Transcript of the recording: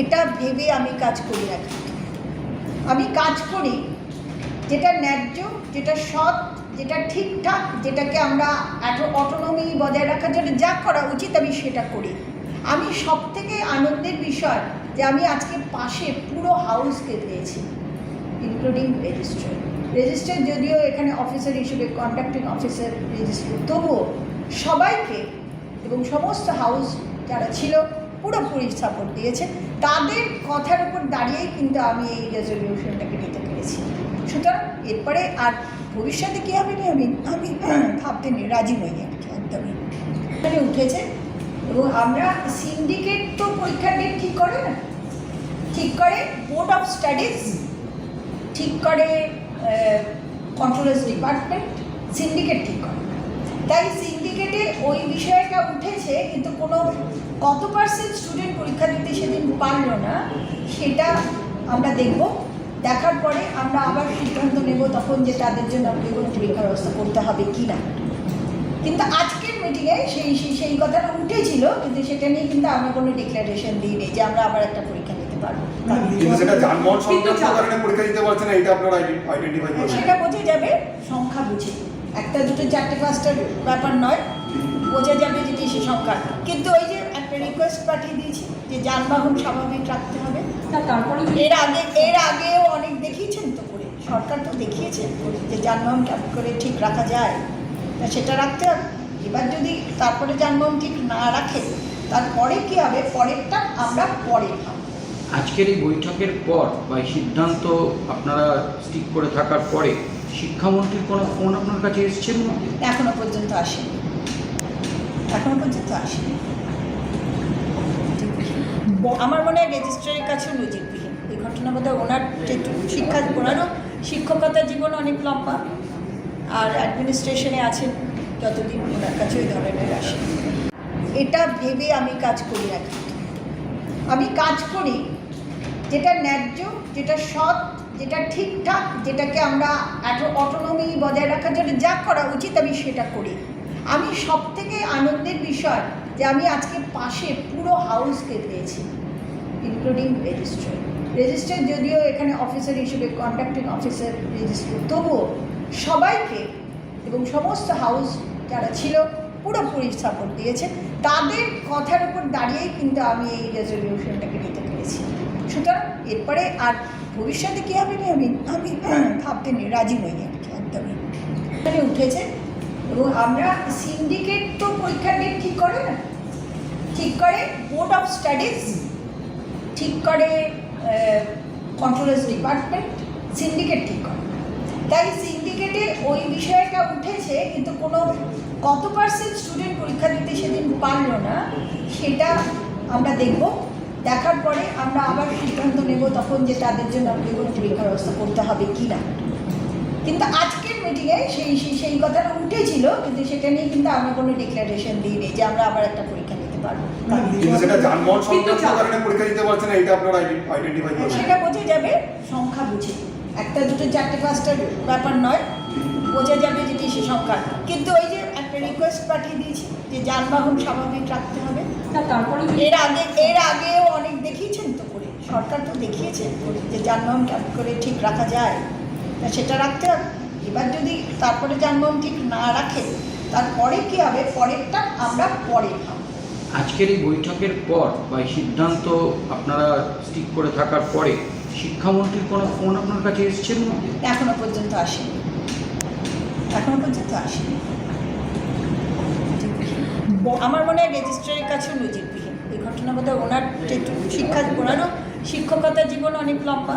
এটা ভেবে আমি কাজ করি না। আমি কাজ করি যেটা ন্যায্য, যেটা সৎ, যেটা ঠিকঠাক, যেটাকে আমরা এত অটোনমি বজায় রাখার জন্য যা করা উচিত আমি সেটা করি। আমি সব থেকে আনন্দের বিষয় যে আমি আজকে পাশে পুরো হাউসকে পেয়েছি ইনক্লুডিং রেজিস্ট্রার রেজিস্ট্রার যদিও এখানে অফিসার হিসেবে কন্ডাক্টিং অফিসার রেজিস্ট্রার তবুও সবাইকে এবং সমস্ত হাউস যারা ছিল পুরোপুরি সাপোর্ট দিয়েছে। তাদের কথার উপর দাঁড়িয়েই কিন্তু আমি এই রেজলিউশনটাকে নিতে পেরেছি। সুতরাং এরপরে আর ভবিষ্যতে কী হবে না আমি আমি ভাবতে নেই, রাজি নই একদমই। উঠেছে, এবং আমরা সিন্ডিকেট তো পরীক্ষার ডেট ঠিক করে না ঠিক করে বোর্ড অফ স্টাডিজ ঠিক করে কন্ট্রোলার্স ডিপার্টমেন্ট সিন্ডিকেট ঠিক করে। তাই ওই বিষয়টা উঠেছে, কিন্তু কোনো কত পার্সেন্ট স্টুডেন্ট পরীক্ষা দিতে সেদিন পারল না, সেটা আমরা দেখব। দেখার পরে আমরা আবার সিদ্ধান্ত নেব তখন যে তাদের জন্য আমাদের কোনো পরীক্ষার ব্যবস্থা করতে হবে কি না। কিন্তু আজকের মিটিংয়ে সেই সেই কথাটা উঠেছিল, কিন্তু সেটা নিয়ে কিন্তু আমরা কোনো ডিক্লারেশন দিইনি যে আমরা আবার একটা পরীক্ষা কিন্তু সেটা যানবাহন সংক্রান্ত কারণে পরীক্ষা দিতে পারছে না এটা আপনারা আইডেন্টিফাই হ্যাঁ, সেটা বোঝা যাবে সংখ্যা বুঝে। একটা দুটো চারটে পাঁচটার ব্যাপার নয় বোঝা যাবে সে সংখ্যা। কিন্তু ওই যে একটা রিকোয়েস্ট পাঠিয়ে দিয়েছি যে যানবাহন স্বাভাবিক রাখতে হবে। তারপরে এর আগে এর আগেও অনেক দেখিয়েছেন তো করে। সরকার তো দেখিয়েছে যে যানবাহন কেমন করে ঠিক রাখা যায়। তা সেটা রাখতে হবে। এবার যদি তারপরে যানবাহন ঠিক না রাখে তারপরে কি হবে? পরেরটা আমরা পরে ভাববো। আজকের এই বৈঠকের পর বা সিদ্ধান্ত আপনারা স্টিক করে থাকার পরে শিক্ষামন্ত্রীর কোনো ফোন আপনার কাছে এসছেন না এখনও পর্যন্ত আসেনি। এখনও পর্যন্ত আসেনি। আমার মনে হয় রেজিস্ট্রারের কাছেও নজিরবিহীন। এই ঘটনা বোধহয় ওনার শিক্ষা, ওনারও শিক্ষকতা জীবন অনেক লম্বা, আর অ্যাডমিনিস্ট্রেশনে আছেন যতদিন ওনার কাছে ওই ধরনের আসে এটা ভেবে আমি কাজ করি না। আমি কাজ করি যেটা ন্যায্য, যেটা সৎ, যেটা ঠিকঠাক, যেটাকে আমরা অটোনমি বজায় রাখার জন্য যা করা উচিত আমি সেটা করি। আমি সব থেকে আনন্দের বিষয় যে আমি আজকে পাশে পুরো হাউসকে পেয়েছি ইনক্লুডিং রেজিস্ট্রার রেজিস্ট্রার যদিও এখানে অফিসার হিসেবে কন্ডাক্টিং অফিসার রেজিস্ট্রার তবুও সবাইকে এবং সমস্ত হাউস যারা ছিল পুরোপুরি সাপোর্ট দিয়েছে। তাদের কথার উপর দাঁড়িয়েই কিন্তু আমি এই রেজলিউশনটাকে নিতে পেরেছি। সুতরাং এরপরে আর ভবিষ্যতে কী হবে আমি আমি ভাবতে নেই, রাজি নই একদমই। উঠেছে, এবং আমরা সিন্ডিকেট তো পরীক্ষার ডেট ঠিক করে না? ঠিক করে বোর্ড অফ স্টাডিজ ঠিক করে কন্ট্রোলার্স ডিপার্টমেন্ট সিন্ডিকেট ঠিক করে। তাই সিন্ডিকেটে ওই বিষয়টা উঠেছে, কিন্তু কোনো কত পার্সেন্ট স্টুডেন্ট পরীক্ষা দিতে সেদিন পারল না, সেটা আমরা দেখব। দেখার পরে আমরা আবার সিদ্ধান্ত নেব তখন যে তাদের জন্য আমাদের কোনো পরীক্ষার ব্যবস্থা করতে হবে কি না। কিন্তু আজকের মিটিংয়ে সেই সেই কথাটা উঠেছিল কিন্তু সেটা নিয়ে কিন্তু আমরা কোনো ডিক্লারেশন দিইনি যে আমরা আবার একটা পরীক্ষা নিতে পারব। সেটা বোঝা যাবে সংখ্যা বুঝে। একটা দুটো চারটে পাঁচটার ব্যাপার নয় বোঝা যাবে যদি সে সংখ্যা। কিন্তু ওই যে রিকোয়েস্ট পাঠিয়ে দিয়েছি যে যানবাহন স্বাভাবিক রাখতে হবে। না তারপরে এর আগে এর আগেও অনেক দেখিয়েছেন তো করে। সরকার তো দেখিয়েছে করে যে যানবাহন কেমন করে ঠিক রাখা যায়। তা সেটা রাখতে হবে। এবার যদি তারপরে যানবাহন ঠিক না রাখে তারপরে কি হবে? পরেরটা আমরা পরে ভাববো। আজকের এই বৈঠকের পর বা সিদ্ধান্ত আপনারা স্টিক করে থাকার পরে শিক্ষামন্ত্রীর কোনো ফোন আপনার কাছে এসছেন না এখনও পর্যন্ত আসেনি। এখনও পর্যন্ত আসেনি। আমার মনে হয় রেজিস্ট্রারের কাছেও নজিরবিহীন। এই ঘটনা বোধহয় ওনার শিক্ষা ওনারও শিক্ষকতা জীবন অনেক লম্বা।